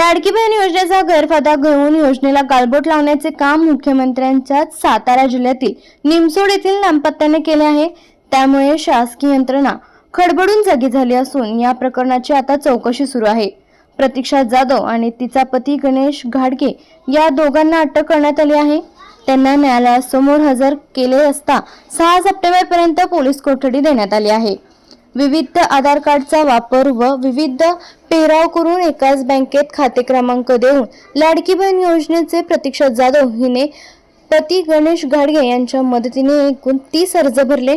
लाडकी बहीण योजनेचा गैरफायदा घेऊन योजनेला गालबोट लावण्याचे काम मुख्यमंत्र्यांच्या सातारा जिल्ह्यातील निमसोड येथील दाम्पत्याने केले आहे. त्यामुळे शासकीय यंत्रणा खडबडून जागी झाली असून या प्रकरणाची आता चौकशी सुरू आहे. प्रतीक्षा जाधव आणि तिचा पती गणेश घाडगे या दोघांना अटक करण्यात आली आहे. त्यांना न्यायालयासमोर हजर केले असता सहा सप्टेंबर पर्यंत पोलीस कोठडी देण्यात आली आहे. विविध आधार कार्डचा वापर व विविध पेराव करून एकाच बँकेत खाते क्रमांक देऊन लाडकी बहीण योजनेचे प्रतीक्षा जाधव हिने पती गणेश घाडगे यांच्या मदतीने एकूण तीस अर्ज भरले.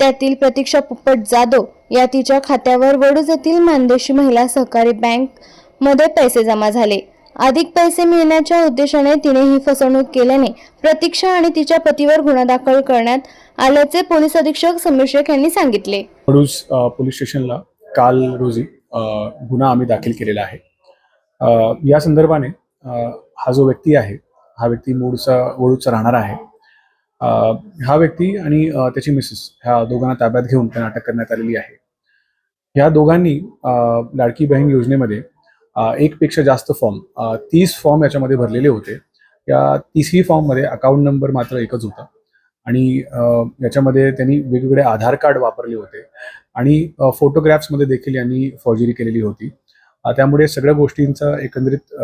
त्यातील प्रतीक्षा पोपट जाधव या तिच्या खात्यावर वडूज येथील मानदेशी महिला सहकारी बँकमध्ये पैसे जमा झाले. अधिक पैसे मिळण्याच्या उद्देशाने तिने ही फसवणूक केल्याने प्रतीक्षा आणि तिच्या पतीवर गुन्हा दाखल करण्यात आल्याचे पोलीस अधीक्षक समीर शेख यांनी सांगितले. वडूज पोलीस स्टेशनला काल रोजी गुन्हा आम्ही दाखल केलेला आहे. या संदर्भाने हा जो व्यक्ती आहे हा व्यक्ती मूळचा वडूजचा राहणार आहे. हा व्यक्ती आणि त्याची मिसेस ह्या दोघांना ताब्यात घेऊन त्यांना अटक करण्यात आलेली आहे. ह्या दोघांनी लाडकी बहीण योजनेमध्ये एकपेक्षा जास्त फॉर्म तीस फॉर्म याच्यामध्ये भरलेले होते. या तीसही फॉर्ममध्ये अकाउंट नंबर मात्र एकच होता. आणि याच्यामध्ये त्यांनी वेगवेगळे आधार कार्ड वापरले होते. आणि फोटोग्राफ्समध्ये देखील यांनी फॉर्जरी केलेली होती. त्यामुळे सगळ्या गोष्टींचा एकंदरीत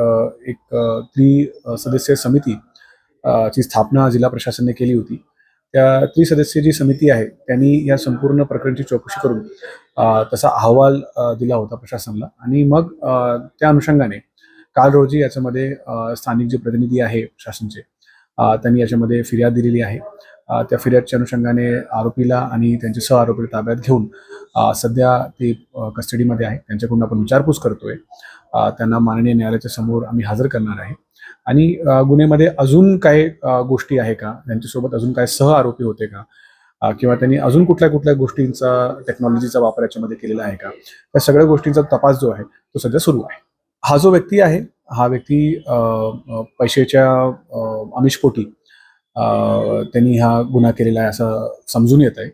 एक अ, त्रि सदस्य समिती ची स्थापना जिल्हा प्रशासनाने केली होती. त्या त्रिसदस्य जी समिती आहे त्यांनी या संपूर्ण प्रकरणाची चौकशी करून तसा अहवाल दिला होता प्रशासनाला. आणि मग त्या अनुषंगाने काल रोजी याच्यामध्ये स्थानिक जे प्रतिनिधी आहे शासनचे त्यांनी याच्यामध्ये फिर्याद दिलेली आहे. त्या फिर्यादच्या अनुषंगाने आरोपीला आणि त्यांचे सह आरोपीला ताब्यात घेऊन सध्या ते कस्टडीमध्ये आहे त्यांच्याकडून आपण विचारपूस करतोय. त्यांना माननीय न्यायालयाच्या समोर आम्ही हजर करणार आहे. आणि गुन्ह्यामध्ये अजून काय गोष्टी आहे का? त्यांच्यासोबत अजून काय सह आरोपी होते का? किंवा त्यांनी अजून कुठल्या कुठल्या गोष्टींचा टेक्नॉलॉजीचा वापर याच्यामध्ये केलेला आहे का? या सगळ्या गोष्टींचा तपास जो आहे तो सध्या सुरू आहे. हा जो व्यक्ती आहे हा व्यक्ती पैशाच्या अ, आमिषपोटी त्यांनी हा गुन्हा केलेला आहे असं समजून येत आहे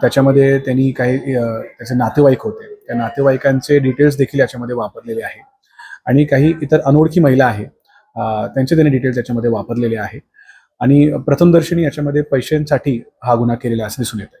त्याच्यामध्ये त्यांनी काही त्याचे नातेवाईक होते. त्या नातेवाईकांचे डिटेल्स देखील याच्यामध्ये वापरलेले आहे. आणि काही इतर अनोळखी महिला आहे. त्यांचे त्यांनी डिटेल्स याच्यामध्ये वापरलेले आहे. आणि प्रथमदर्शनी याच्यामध्ये पैशांसाठी हा गुन्हा केलेला असं दिसून येत आहे